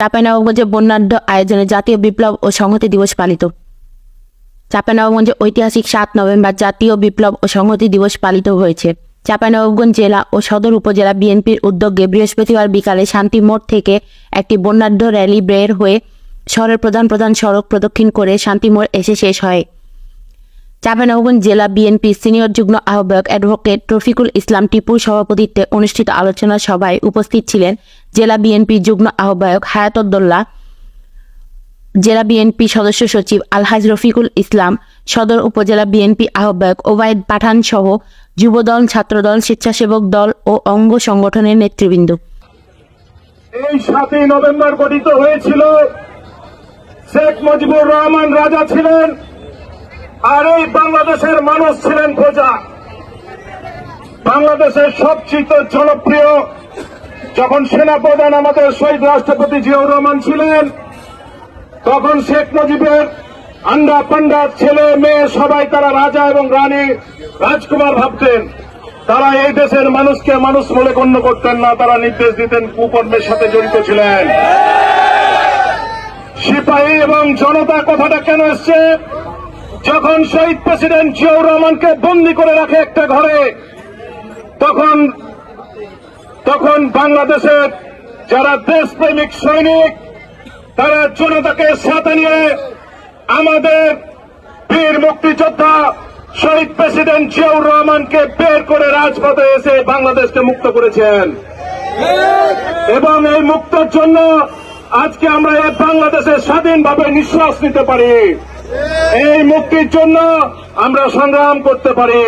চাঁপাইনবাবগঞ্জে বন্যাঢ্য আয়োজনে জাতীয় বিপ্লব ও সংহতি দিবস পালিত। চাঁপাইনবাবগঞ্জে ঐতিহাসিক সাত নভেম্বর জাতীয় বিপ্লব ও সংহতি দিবস পালিত হয়েছে। চাঁপাইনবাবগঞ্জ জেলা ও সদর উপজেলা বিএনপির উদ্যোগে বৃহস্পতিবার বিকালে শান্তি মোড় থেকে একটি বন্যাঢ্য র্যালি বের হয়ে শহরের প্রধান প্রধান সড়ক প্রদক্ষিণ করে শান্তি মোড় এসে শেষ হয়। চাঁপাইনবাবগঞ্জ জেলা বিএনপি সিনিয়র যুগ্ম আহ্বায়ক অ্যাডভোকেট রফিকুল ইসলাম টিপুর সভাপতিত্বে অনুষ্ঠিত আলোচনা সভায় উপস্থিত ছিলেন জেলা বিএনপি যুগ্ম আহ্বায়ক হায়াতউদ্দোল্লা জেলা বিএনপি সদস্য সচিব আলহাজ রফিকুল ইসলাম, সদর উপজেলা বিএনপি আহ্বায়ক ওবায়দ পাঠান সহ যুবদল, ছাত্রদল, স্বেচ্ছাসেবক দল ও অঙ্গ সংগঠনের নেতৃবৃন্দ। এই সাতই নভেম্বর গঠিত হয়েছিল, শেখ মুজিবুর রহমান রাজা ছিলেন। আর এই বাংলাদেশের মানুষ ছিলেন প্রজা। বাংলাদেশের সবচেয়ে জনপ্রিয় যখন সেনাপ্রধান আমাদের শহীদ রাষ্ট্রপতি জিয়াউর রহমান ছিলেন, তখন শেখ মুজিবের আন্ডা পান্ডা ছেলে, মেয়ে সবাই তারা রাজা এবং রানী রাজকুমার ভাবতেন। তারা এই দেশের মানুষকে মানুষ বলে গণ্য করতেন না, তারা নির্দেশ দিতেন কুকর্মের সাথে জড়িত ছিলেন। সিপাহী এবং জনতা কথাটা কেন এসছে? যখন শহীদ প্রেসিডেন্ট জিয়াউর রহমানকে বন্দি করে রাখে একটা ঘরে, তখন তখন বাংলাদেশের যারা দেশপ্রেমিক সৈনিক, তারা জনতাকে সাথে নিয়ে আমাদের বীর মুক্তিযোদ্ধা শহীদ প্রেসিডেন্ট জিয়াউর রহমানকে বের করে রাজপথে এসে বাংলাদেশকে মুক্ত করেছেন। এবং এই মুক্তর জন্য আজকে আমরা বাংলাদেশে স্বাধীনভাবে নিঃশ্বাস নিতে পারি। এই মুক্তির জন্য আমরা সংগ্রাম করতে পারি।